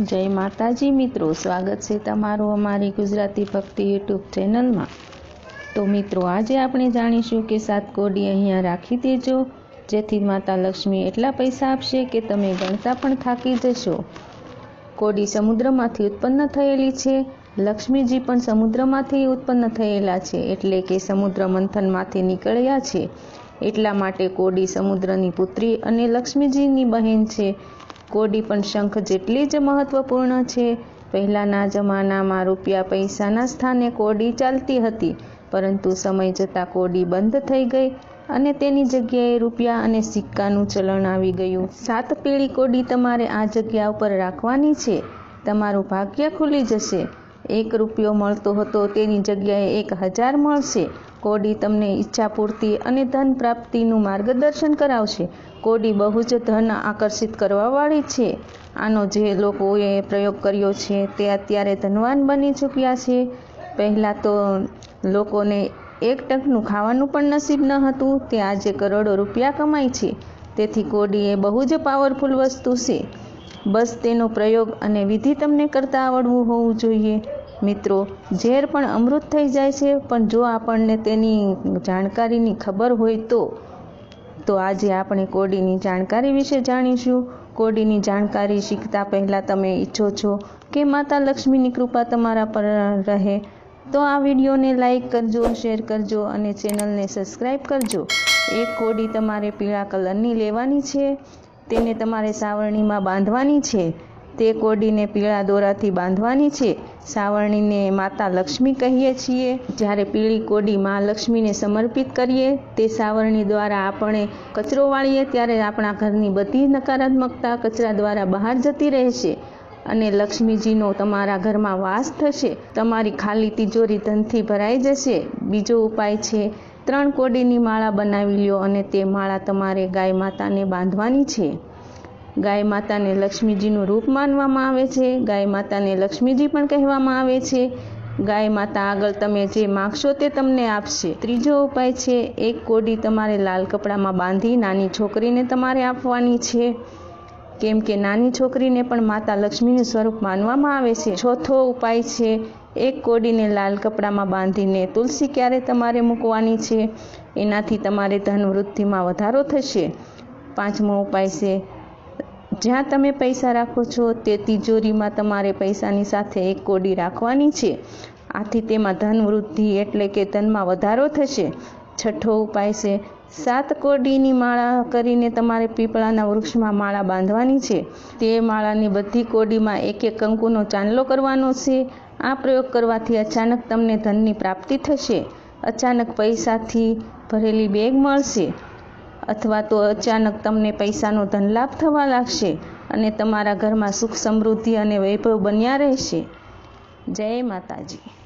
જય માતાજી મિત્રો, સ્વાગત છે તમારું અમારી ગુજરાતી ભક્તિ યુટ્યુબ ચેનલમાં. તો મિત્રો, આજે આપણે જાણીશું કે સાત કોડી અહીંયા રાખી દેજો, જેથી માતા લક્ષ્મી એટલા પૈસા આપશે કે તમે ગણતા પણ થાકી જશો. કોડી સમુદ્રમાંથી ઉત્પન્ન થયેલી છે, લક્ષ્મીજી પણ સમુદ્રમાંથી ઉત્પન્ન થયેલા છે, એટલે કે સમુદ્ર મંથનમાંથી નીકળ્યા છે. એટલા માટે કોડી સમુદ્રની પુત્રી અને લક્ષ્મીજીની બહેન છે. કોડી પણ શંખ જેટલી જ મહત્વપૂર્ણ છે. પહેલાંના જમાનામાં રૂપિયા પૈસાના સ્થાને કોડી ચાલતી હતી, પરંતુ સમય જતાં કોડી બંધ થઈ ગઈ અને તેની જગ્યાએ રૂપિયા અને સિક્કાનું ચલણ આવી ગયું. સાત પીળી કોડી તમારે આ જગ્યા ઉપર રાખવાની છે. તમારું ભાગ્ય ખુલી જશે. એક રૂપિયો મળતો હતો તેની જગ્યાએ એક હજાર મળશે. કોડી તમને ઈચ્છા પૂર્તિ અને ધન પ્રાપ્તિનું માર્ગદર્શન કરાવશે. કોડી બહુ જ ધન આકર્ષિત કરવાવાળી છે. આનો જે લોકોએ પ્રયોગ કર્યો છે તે અત્યારે ધનવાન બની ચૂક્યા છે. પહેલાં તો લોકોને એક ટકનું ખાવાનું પણ નસીબ ન હતું. તે આજે કરોડો રૂપિયા કમાય છે. તેથી કોડી એ બહુ જ પાવરફુલ વસ્તુ છે. બસ તેનો પ્રયોગ અને વિધિ તમને કરતાં આવડવું હોવું જોઈએ. મિત્રો, ઝેર પણ અમૃત થઈ જાય છે, પણ જો આપણને તેની જાણકારીની ખબર હોય તો તો આજે આપણે કોડીની જાણકારી વિશે જાણીશું. કોડીની જાણકારી શીખતા પહેલાં તમે ઈચ્છો છો કે માતા લક્ષ્મીની કૃપા તમારા પર રહે, તો આ વિડીયોને લાઈક કરજો, શેર કરજો અને ચેનલને સબસ્ક્રાઈબ કરજો. એક કોડી તમારે પીળા કલરની લેવાની છે, તેને તમારે સાવરણીમાં બાંધવાની છે. તે કોડીને પીળા દોરાથી બાંધવાની છે. સાવરણીને માતા લક્ષ્મી કહીએ છીએ. જ્યારે પીળી કોડી મા લક્ષ્મીને સમર્પિત કરીએ, તે સાવરણી દ્વારા આપણે કચરો વાળીએ ત્યારે આપણા ઘરની બધી નકારાત્મકતા કચરા દ્વારા બહાર જતી રહેશે અને લક્ષ્મીજીનો તમારા ઘરમાં વાસ થશે. તમારી ખાલી તિજોરી ધનથી ભરાઈ જશે. બીજો ઉપાય છે, ત્રણ કોડીની માળા બનાવી લ્યો અને તે માળા તમારે ગાય માતાને બાંધવાની છે. ગાય માતાને લક્ષ્મીજીનું રૂપ માનવામાં આવે છે. ગાય માતાને લક્ષ્મીજી પણ કહેવામાં આવે છે. ગાય માતા આગળ તમે જે માગશો તે તમને આપશે. ત્રીજો ઉપાય છે, એક કોડી તમારે લાલ કપડામાં બાંધી નાની છોકરીને તમારે આપવાની છે. કેમ કે નાની છોકરીને પણ માતા લક્ષ્મીનું સ્વરૂપ માનવામાં આવે છે. ચોથો ઉપાય છે, એક કોડીને લાલ કપડામાં બાંધીને તુલસી ક્યારે તમારે મૂકવાની છે? એનાથી તમારે ધનવૃદ્ધિમાં વધારો થશે. પાંચમો ઉપાય છે જ્યાં તમે પૈસા રાખો છો, તે તિજોરીમાં તમારે પૈસાની સાથે એક કોડી રાખવાની છે. આથી તેમાં ધન વૃદ્ધિ એટલે કે ધનમાં વધારો થશે. છઠ્ઠો ઉપાય છે, સાત કોડીની માળા કરીને તમારે પીપળાના વૃક્ષમાં માળા બાંધવાની છે. તે માળાની બધી કોડીમાં એક એક કંકુનો ચાંદલો કરવાનો છે. આ પ્રયોગ કરવાથી અચાનક તમને ધનની પ્રાપ્તિ થશે. અચાનક પૈસાથી ભરેલી બેગ મળશે. અથવા તો અચાનક તમને પૈસાનો ધનલાભ થવા લાગશે અને તમારા ઘરમાં સુખ સમૃદ્ધિ અને વૈભવ બન્યા રહેશે. જય માતાજી.